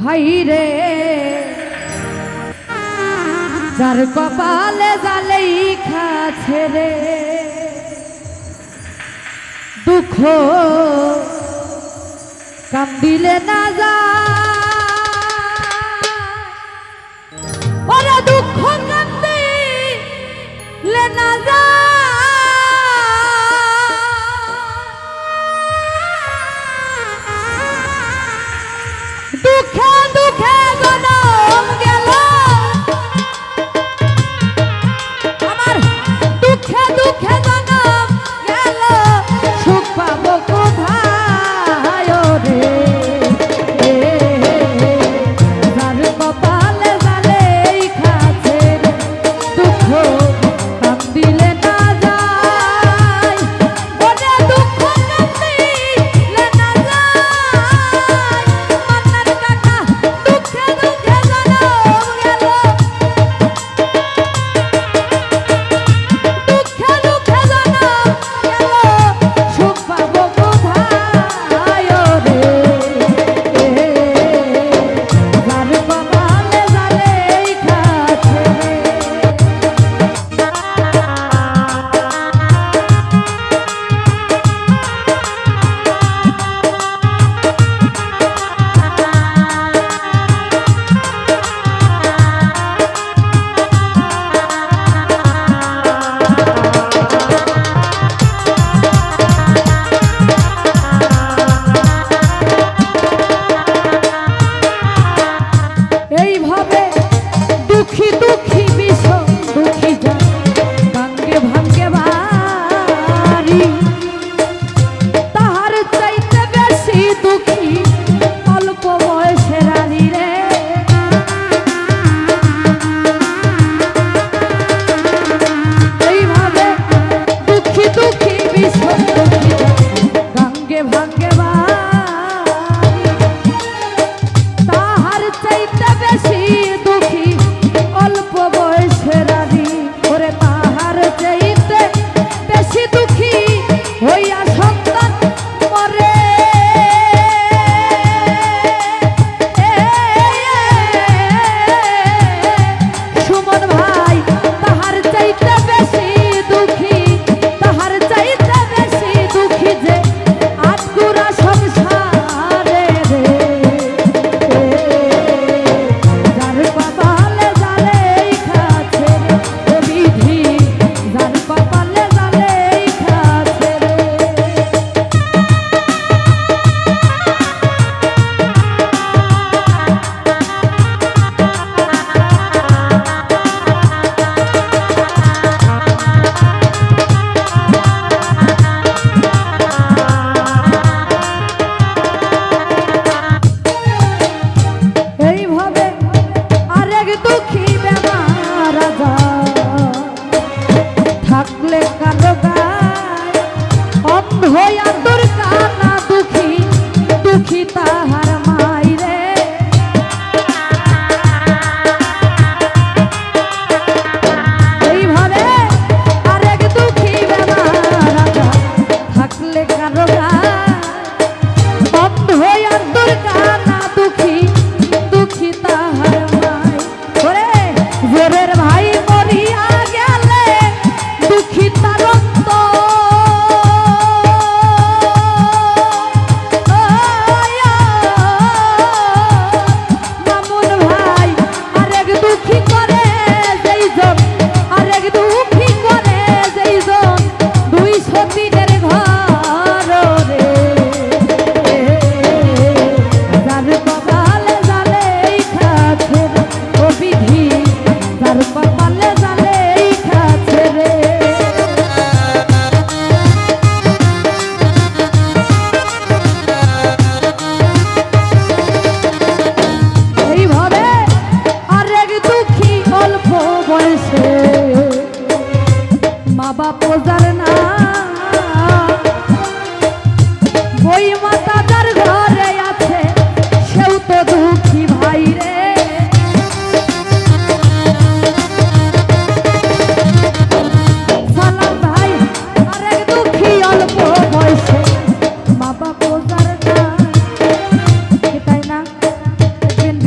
High রে। যার কপালে জালেই খাছে রে। দুঃখ কান্দিলে না যা দুঃখ হইয়া তোর কানা দুঃখী দুঃখী তাহারা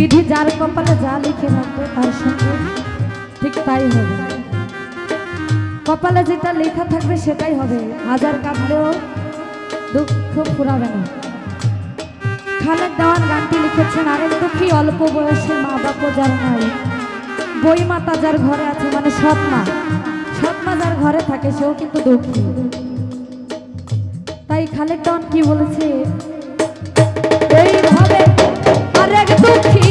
বিধি যার কপালে যা লিখে রাখবে তার সঙ্গে। ঠিক তাই হবে। কপালে যেটা লেখা থাকবে সেটাই হবে। হাজার কাঁদলেও দুঃখ ফুরাবে না। খালেদ দেওয়ান গানটি লিখেছেন, আরেক দুঃখী অল্প বয়সে মা বাপও যার নাই। বই মাতা যার ঘরে আছে মানে সৎ মা সৎ মা যার ঘরে থাকে সেও কিন্তু দুঃখী। তাই খালেদ দেওয়ান কি বলেছে? এইভাবে আরেক দুঃখী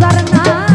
বাবার না।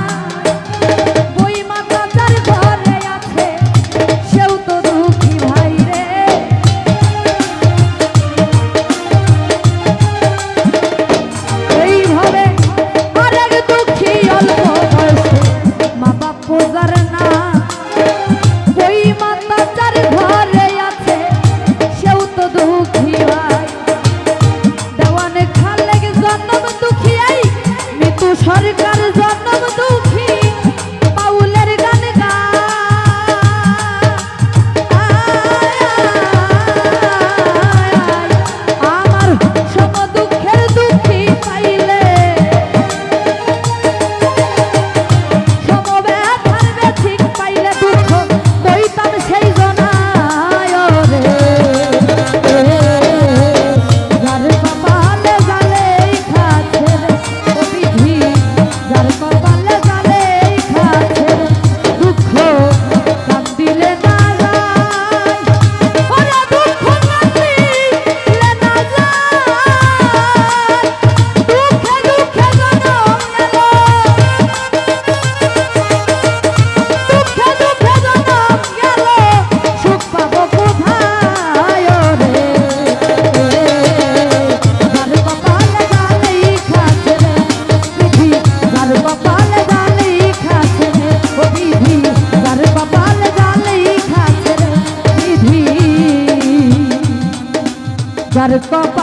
আমার